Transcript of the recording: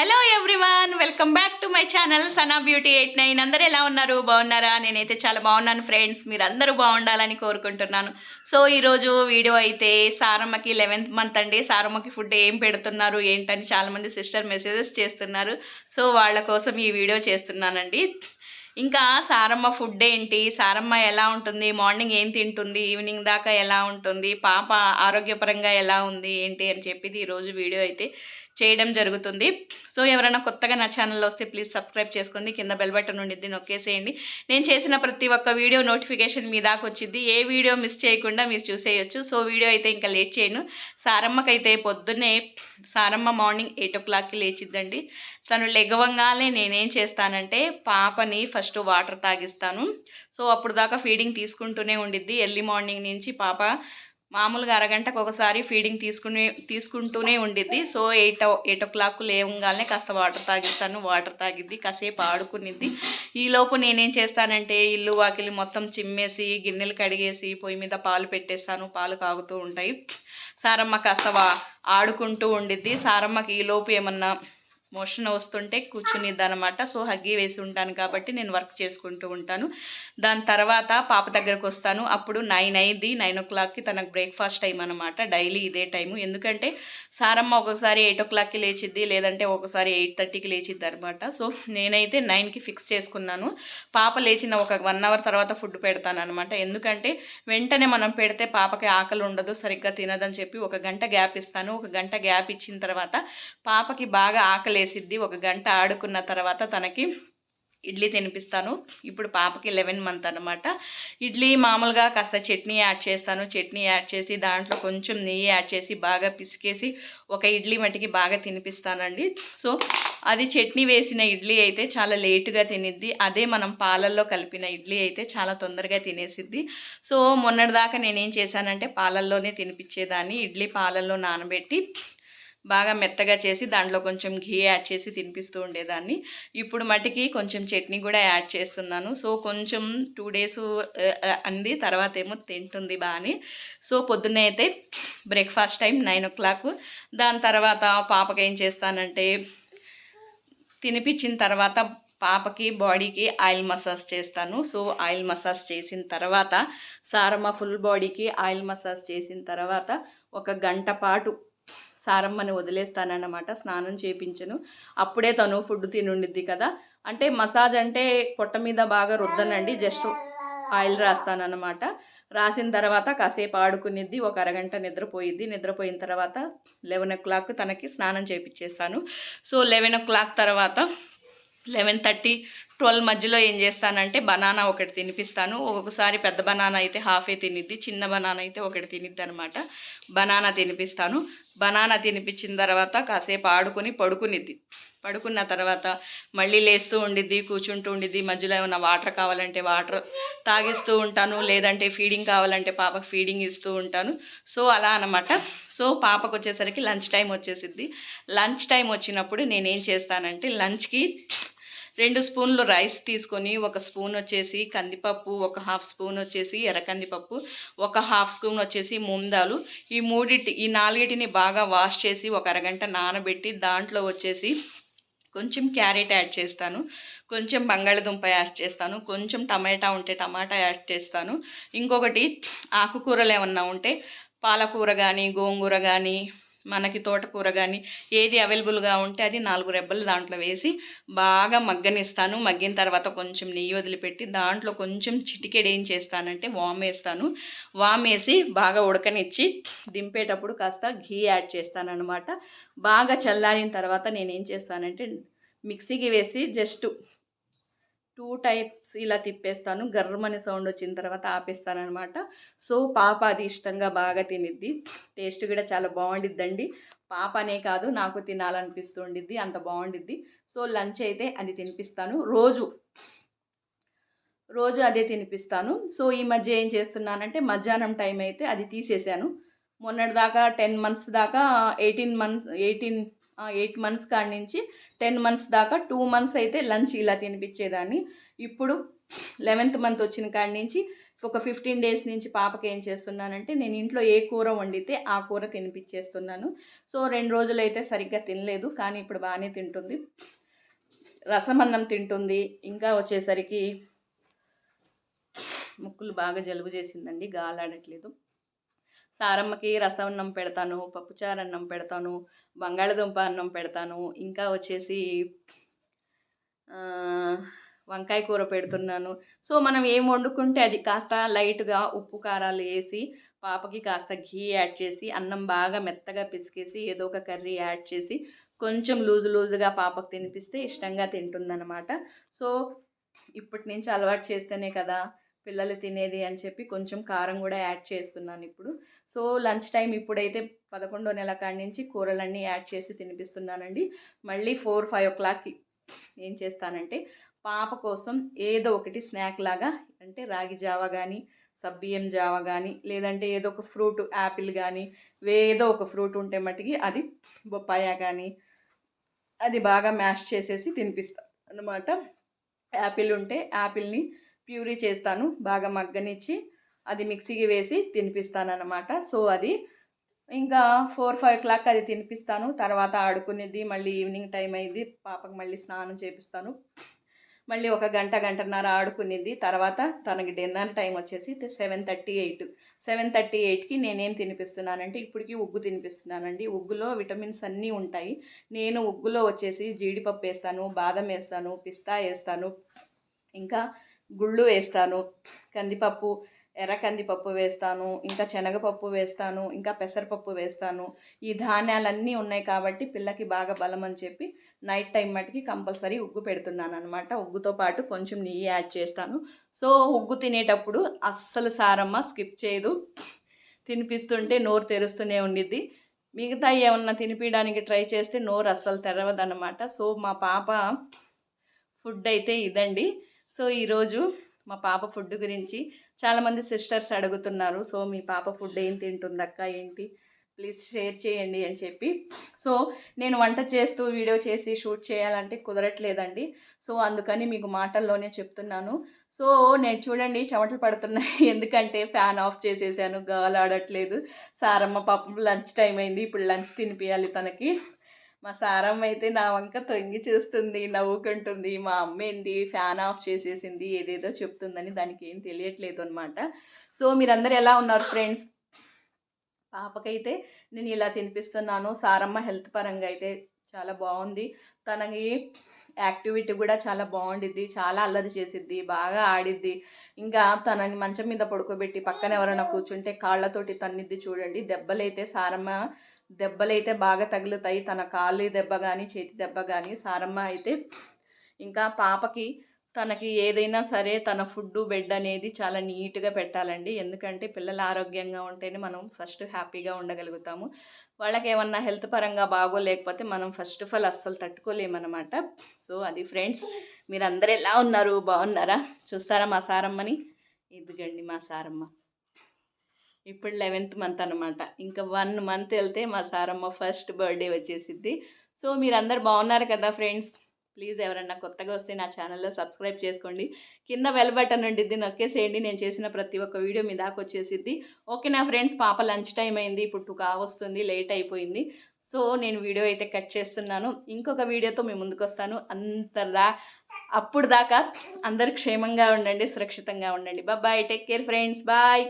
Hello everyone welcome back to my channel Sana beauty eight nine అందరు ఎలా ఉన్నారు? బాగున్నారా? నేనైతే చాలా బాగున్నాను ఫ్రెండ్స్ మీరు అందరూ బాగుండాలని కోరుకుంటున్నాను. సో ఈరోజు వీడియో అయితే సారమ్మకి లెవెన్త్ మంత్ అండి. సారమ్మకి ఫుడ్ ఏం పెడుతున్నారు ఏంటని చాలామంది సిస్టర్ మెసేజెస్ చేస్తున్నారు. సో వాళ్ళ కోసం ఈ వీడియో చేస్తున్నానండి. ఇంకా సారమ్మ ఫుడ్ ఏంటి? సారమ్మ ఎలా ఉంటుంది? మార్నింగ్ ఏం తింటుంది? ఈవినింగ్ దాకా ఎలా ఉంటుంది? పాప ఆరోగ్యపరంగా ఎలా ఉంది? ఏంటి అని చెప్పి ఈరోజు వీడియో అయితే చేయడం జరుగుతుంది. సో ఎవరైనా కొత్తగా నా ఛానల్లో వస్తే ప్లీజ్ సబ్స్క్రైబ్ చేసుకోండి. కింద బెల్ బటన్ ఉండిద్ది నొక్కేసేయండి. నేను చేసిన ప్రతి ఒక్క వీడియో నోటిఫికేషన్ మీ దాకా వచ్చింది ఏ వీడియో మిస్ చేయకుండా మీరు చూసేయచ్చు. సో వీడియో అయితే ఇంకా లేట్ చేయను. సారమ్మకైతే పొద్దున్నే సారమ్మ మార్నింగ్ ఎయిట్ ఓ క్లాక్కి లేచిద్దండి. తను లెగవంగానే నేనేం చేస్తానంటే పాపని ఫస్ట్ వాటర్ తాగిస్తాను. సో అప్పుడు దాకా ఫీడింగ్ తీసుకుంటూనే ఉండిద్ది. ఎర్లీ మార్నింగ్ నుంచి పాప మామూలుగా అరగంటకు ఒకసారి ఫీడింగ్ తీసుకునే తీసుకుంటూనే ఉండిద్ది. So eight eight o'clock లేవగానే కాస్త వాటర్ తాగిస్తాను వాటర్ తాగిద్ది కాసేపు ఆడుకునిద్ది. ఈలోపు నేనేం చేస్తానంటే ఇల్లు వాకిలి మొత్తం చిమ్మేసి గిన్నెలు కడిగేసి పొయ్యి మీద పాలు పెట్టేస్తాను పాలు కాగుతూ ఉంటాయి. సారమ్మ కాస్త వా ఆడుకుంటూ ఉండిద్ది. సారమ్మకి ఈలోపు ఏమన్నా మోషన్ వస్తుంటే కూర్చునిద్ది అనమాట సో హగ్గి వేసి ఉంటాను కాబట్టి నేను వర్క్ చేసుకుంటూ ఉంటాను. దాని తర్వాత పాప దగ్గరకు వస్తాను. అప్పుడు నైన్ అయింది నైన్ ఓ క్లాక్కి తనకు బ్రేక్ఫాస్ట్ టైం అనమాట డైలీ ఇదే టైము. ఎందుకంటే సారమ్మ ఒకసారి ఎయిట్ ఓ క్లాక్కి లేచిద్ది. లేదంటే ఒకసారి ఎయిట్ థర్టీకి లేచిద్ది అనమాట సో నేనైతే నైన్కి ఫిక్స్ చేసుకున్నాను. పాప లేచిన ఒక వన్ అవర్ తర్వాత ఫుడ్ పెడతాను అనమాట ఎందుకంటే వెంటనే మనం పెడితే పాపకి ఆకలి ఉండదు. సరిగ్గా తినదని చెప్పి ఒక గంట గ్యాప్ ఇస్తాను. ఒక గంట గ్యాప్ ఇచ్చిన తర్వాత పాపకి బాగా ఆకలి వేసిద్ది ఒక గంట ఆడుకున్న తర్వాత తనకి ఇడ్లీ తినిపిస్తాను. ఇప్పుడు పాపకి లెవెన్ మంత్ అనమాట ఇడ్లీ మామూలుగా కాస్త చట్నీ యాడ్ చేస్తాను. చట్నీ యాడ్ చేసి దాంట్లో కొంచెం నెయ్యి యాడ్ చేసి బాగా పిసికేసి ఒక ఇడ్లీ మట్టికి బాగా తినిపిస్తానండి. సో అది చట్నీ వేసిన ఇడ్లీ అయితే చాలా లేటుగా తినిద్ది. అదే మనం పాలల్లో కలిపిన ఇడ్లీ అయితే చాలా తొందరగా తినేసిద్ది. సో మొన్నటిదాకా నేనేం చేశానంటే పాలల్లోనే తినిపించేదాన్ని. ఇడ్లీ పాలల్లో నానబెట్టి బాగా మెత్తగా చేసి దాంట్లో కొంచెం ఘీ యాడ్ చేసి తినిపిస్తూ ఉండేదాన్ని. ఇప్పుడు మటుకి కొంచెం చట్నీ కూడా యాడ్ చేస్తున్నాను. సో కొంచెం టూ డేస్ అంది తర్వాత ఏమో తింటుంది బాగానే సో పొద్దున్నే అయితే breakfast time nine o'clock. దాని తర్వాత పాపకి ఏం చేస్తానంటే తినిపించిన తర్వాత పాపకి బాడీకి ఆయిల్ మసాజ్ చేస్తాను. సో ఆయిల్ మసాజ్ చేసిన తర్వాత సారమ్మ ఫుల్ బాడీకి ఆయిల్ మసాజ్ చేసిన తర్వాత ఒక గంట పాటు సారమ్మని వదిలేస్తానన్నమాట స్నానం చేపించను. అప్పుడే తను ఫుడ్ తినుండిద్ది కదా. అంటే మసాజ్ అంటే పొట్ట మీద బాగా రుద్దనండి జస్ట్ ఆయిల్ రాస్తానన్నమాట. రాసిన తర్వాత కాసేపు ఆడుకునిద్ది ఒక అరగంట నిద్రపోయిద్ది. నిద్రపోయిన తర్వాత లెవెన్ ఓ క్లాక్ తనకి స్నానం చేపించేస్తాను సో లెవెన్ ఓ క్లాక్ తర్వాత లెవెన్ థర్టీ ట్వెల్వ్ మధ్యలో ఏం చేస్తానంటే బనానా ఒకటి తినిపిస్తాను. ఒక్కొక్కసారి పెద్ద బనానా అయితే హాఫే తినిద్ది చిన్న బనానా అయితే ఒకటి తినిద్ది అనమాట బనానా తినిపిస్తాను. బనానా తినిపించిన తర్వాత కాసేపు ఆడుకుని పడుకునిద్ది. పడుకున్న తర్వాత మళ్ళీ లేస్తూ ఉండిద్ది కూర్చుంటూ ఉండిద్ది. మధ్యలో ఏమైనా వాటర్ కావాలంటే వాటర్ తాగిస్తూ ఉంటాను. లేదంటే ఫీడింగ్ కావాలంటే పాపకు ఫీడింగ్ ఇస్తూ ఉంటాను. సో అలా అనమాట సో పాపకు వచ్చేసరికి లంచ్ టైం వచ్చేసిద్ది. లంచ్ టైం వచ్చినప్పుడు నేనేం చేస్తానంటే లంచ్కి రెండు స్పూన్లు రైస్ తీసుకొని ఒక స్పూన్ వచ్చేసి కందిపప్పు ఒక హాఫ్ స్పూన్ వచ్చేసి ఎర్ర కందిపప్పు ఒక హాఫ్ స్పూన్ వచ్చేసి ముందాలు. ఈ మూడిటి ఈ నాలుగిటిని బాగా వాష్ చేసి ఒక అరగంట నానబెట్టి దాంట్లో వచ్చేసి కొంచెం క్యారెట్ యాడ్ చేస్తాను. కొంచెం బంగాళదుంప యాడ్ చేస్తాను. కొంచెం టమాటా ఉంటే టమాటా యాడ్ చేస్తాను. ఇంకొకటి ఆకుకూరలు ఏమన్నా ఉంటే పాలకూర కానీ గోంగూర కానీ మనకి తోటకూర కానీ ఏది అవైలబుల్గా ఉంటే అది నాలుగు రెబ్బలు దాంట్లో వేసి బాగా మగ్గనిస్తాను. మగ్గిన తర్వాత కొంచెం నెయ్యి వదిలిపెట్టి దాంట్లో కొంచెం చిటికెడు ఏం చేస్తానంటే వామ్ వేస్తాను. వామ్ వేసి బాగా ఉడకనిచ్చి దింపేటప్పుడు కాస్త ఘీ యాడ్ చేస్తానన్నమాట. బాగా చల్లారిన తర్వాత నేను ఏం చేస్తానంటే మిక్సీకి వేసి జస్ట్ టూ టైప్స్ ఇలా తిప్పేస్తాను. గర్రమని సౌండ్ వచ్చిన తర్వాత ఆపేస్తానమాట సో పాప అది ఇష్టంగా బాగా తినిద్ది. టేస్ట్ కూడా చాలా బాగుండిద్దండి. పాప అనే కాదు నాకు తినాలనిపిస్తుండిద్ది అంత బాగుండిద్ది. సో లంచ్ అయితే అది తినిపిస్తాను. రోజు రోజు అదే తినిపిస్తాను. సో ఈ మధ్య ఏం చేస్తున్నానంటే మధ్యాహ్నం టైం అయితే అది తీసేసాను మొన్నటి దాకా టెన్ మంత్స్ దాకా eighteen month eighteen eight months కాడి నుంచి టెన్ మంత్స్ దాకా టూ మంత్స్ అయితే లంచ్ ఇలా తినిపించేదాన్ని. ఇప్పుడు లెవెన్త్ మంత్ వచ్చిన కాడి నుంచి ఒక ఫిఫ్టీన్ డేస్ నుంచి పాపకి ఏం చేస్తున్నానంటే నేను ఇంట్లో ఏ కూర వండితే ఆ కూర తినిపించేస్తున్నాను. సో రెండు రోజులు అయితే సరిగ్గా తినలేదు కానీ ఇప్పుడు బాగానే తింటుంది. రసం అన్నం తింటుంది. ఇంకా వచ్చేసరికి ముక్కులు బాగా జలుబు చేసిందండి గాలాడట్లేదు. సారమ్మకి రసం అన్నం పెడతాను పప్పుచారు అన్నం పెడతాను బంగాళదుంప అన్నం పెడతాను ఇంకా వచ్చేసి వంకాయ కూర పెడుతున్నాను. సో మనం ఏం వండుకుంటే అది కాస్త లైట్గా ఉప్పు కారాలు వేసి పాపకి కాస్త ఘీ యాడ్ చేసి అన్నం బాగా మెత్తగా పిసికేసి ఏదో ఒక కర్రీ యాడ్ చేసి కొంచెం లూజు లూజుగా పాపకు తినిపిస్తే ఇష్టంగా తింటుందన్నమాట. సో ఇప్పటి నుంచి అలవాటు చేస్తేనే కదా పిల్లలు తినేది అని చెప్పి కొంచెం కారం కూడా యాడ్ చేస్తున్నాను ఇప్పుడు. సో లంచ్ టైం ఇప్పుడైతే పదకొండో నెల కాడి నుంచి కూరలన్నీ యాడ్ చేసి తినిపిస్తున్నానండి. మళ్ళీ ఫోర్ ఫైవ్ ఓ క్లాక్కి ఏం చేస్తానంటే పాప కోసం ఏదో ఒకటి స్నాక్ లాగా అంటే రాగి జావ కానీ సబ్బియ్యం జావ కానీ లేదంటే ఏదో ఒక ఫ్రూట్ యాపిల్ కానీ ఏదో ఒక ఫ్రూట్ ఉంటే మట్టుకి అది బొప్పాయ కానీ అది బాగా మ్యాష్ చేసేసి తినిపిస్తాను అనమాట యాపిల్ ఉంటే యాపిల్ని ప్యూరీ చేస్తాను బాగా మగ్గనిచ్చి అది మిక్సీకి వేసి తినిపిస్తాను అనమాట సో అది ఇంకా ఫోర్ ఫైవ్ క్లాక్ అది తినిపిస్తాను. తర్వాత ఆడుకునేది మళ్ళీ ఈవినింగ్ టైం అయింది. పాపకు మళ్ళీ స్నానం చేపిస్తాను. మళ్ళీ ఒక గంట గంటన్నర ఆడుకునేది. తర్వాత తనకి డిన్నర్ టైం వచ్చేసి seven thirty eight. Seven thirty ఎయిట్కి నేనేం తినిపిస్తున్నానంటే ఇప్పటికి ఉగ్గు తినిపిస్తున్నానండి. ఉగ్గులో విటమిన్స్ అన్నీ ఉంటాయి. నేను ఉగ్గులో వచ్చేసి జీడిపప్పు వేస్తాను బాదం వేస్తాను పిస్తా వేస్తాను. ఇంకా గుళ్ళు వేస్తాను కందిపప్పు ఎర్ర కందిపప్పు వేస్తాను ఇంకా శనగపప్పు వేస్తాను ఇంకా పెసరపప్పు వేస్తాను. ఈ ధాన్యాలన్నీ ఉన్నాయి కాబట్టి పిల్లకి బాగా బలం అని చెప్పి నైట్ టైం మటుకి కంపల్సరీ ఉగ్గు పెడుతున్నాను అనమాట ఉగ్గుతో పాటు కొంచెం నెయ్యి యాడ్ చేస్తాను. సో ఉగ్గు తినేటప్పుడు అస్సలు సారమ్మ స్కిప్ చేయదు. తినిపిస్తుంటే నోరు తెరుస్తూనే ఉండిద్ది. మిగతా ఏమన్నా తినిపించడానికి ట్రై చేస్తే నోరు అస్సలు తెరవదన్నమాట. సో మా పాప ఫుడ్ అయితే ఇదండి. సో ఈరోజు మా పాప ఫుడ్ గురించి చాలామంది సిస్టర్స్ అడుగుతున్నారు. సో మీ పాప ఫుడ్ ఏం తింటుందక్క ఏంటి? ప్లీజ్ షేర్ చేయండి అని చెప్పి. సో నేను వంట చేస్తూ వీడియో చేసి షూట్ చేయాలంటే కుదరట్లేదండి. సో అందుకని మీకు మాటల్లోనే చెప్తున్నాను. సో నేను చూడండి చెమటలు పడుతున్నాయి. ఎందుకంటే ఫ్యాన్ ఆఫ్ చేసేసాను గాలి ఆడట్లేదు సారమ్మ పాపం లంచ్ టైం అయింది ఇప్పుడు లంచ్ తినిపించాలి తనకి. మా సారమ్మ అయితే నా వంక తొంగి చూస్తుంది నవ్వుకుంటుంది. మా అమ్మ ఏంది? ఫ్యాన్ ఆఫ్ చేసేసింది ఏదేదో చెప్తుందని దానికి ఏం తెలియట్లేదు అనమాట సో మీరందరూ ఎలా ఉన్నారు ఫ్రెండ్స్? పాపకైతే నేను ఇలా తినిపిస్తున్నాను. సారమ్మ హెల్త్ పరంగా అయితే చాలా బాగుంది. తనకి యాక్టివిటీ కూడా చాలా బాగుండిద్ది చాలా అల్లరి చేసిద్ది బాగా ఆడిద్ది. ఇంకా తనని మంచం మీద పడుకోబెట్టి పక్కన ఎవరైనా కూర్చుంటే కాళ్ళతోటి తన్నిద్ది చూడండి. దెబ్బలైతే సారమ్మ దెబ్బలైతే బాగా తగులుతాయి. తన కాళ్ళు దెబ్బ కానీ చేతి దెబ్బ కానీ సారమ్మ అయితే ఇంకా పాపకి తనకి ఏదైనా సరే తన ఫుడ్ బెడ్ అనేది చాలా నీట్గా పెట్టాలండి. ఎందుకంటే పిల్లలు ఆరోగ్యంగా ఉంటేనే మనం ఫస్ట్ హ్యాపీగా ఉండగలుగుతాము. వాళ్ళకి ఏమన్నా హెల్త్ పరంగా బాగోలేకపోతే మనం ఫస్ట్ ఆఫ్ ఆల్ అస్సలు తట్టుకోలేమన్నమాట. సో అది ఫ్రెండ్స్ మీరు అందరు ఎలా ఉన్నారు? బాగున్నారా? చూస్తారా మా సారమ్మని? ఇదిగండి మా సారమ్మ. ఇప్పుడు లెవెన్త్ మంత్ అనమాట ఇంకా వన్ మంత్ వెళ్తే మా సారమ్మ ఫస్ట్ బర్త్డే వచ్చేసిద్ది. సో మీరందరు బాగున్నారు కదా ఫ్రెండ్స్? ప్లీజ్ ఎవరన్నా కొత్తగా వస్తే నా ఛానల్లో సబ్స్క్రైబ్ చేసుకోండి. కింద బెల్ బటన్ ఉండిద్ది నొక్కేసేయండి. నేను చేసిన ప్రతి ఒక్క వీడియో మీ దాకా వచ్చేసిద్ది. ఓకే నా ఫ్రెండ్స్? పాప లంచ్ టైం అయింది ఇప్పుడు టూ కావస్తుంది లేట్ అయిపోయింది. సో నేను వీడియో అయితే కట్ చేస్తున్నాను. ఇంకొక వీడియోతో మేము ముందుకు వస్తాను. అంతదా అప్పుడు దాకా అందరు క్షేమంగా ఉండండి సురక్షితంగా ఉండండి. Bye take care friends bye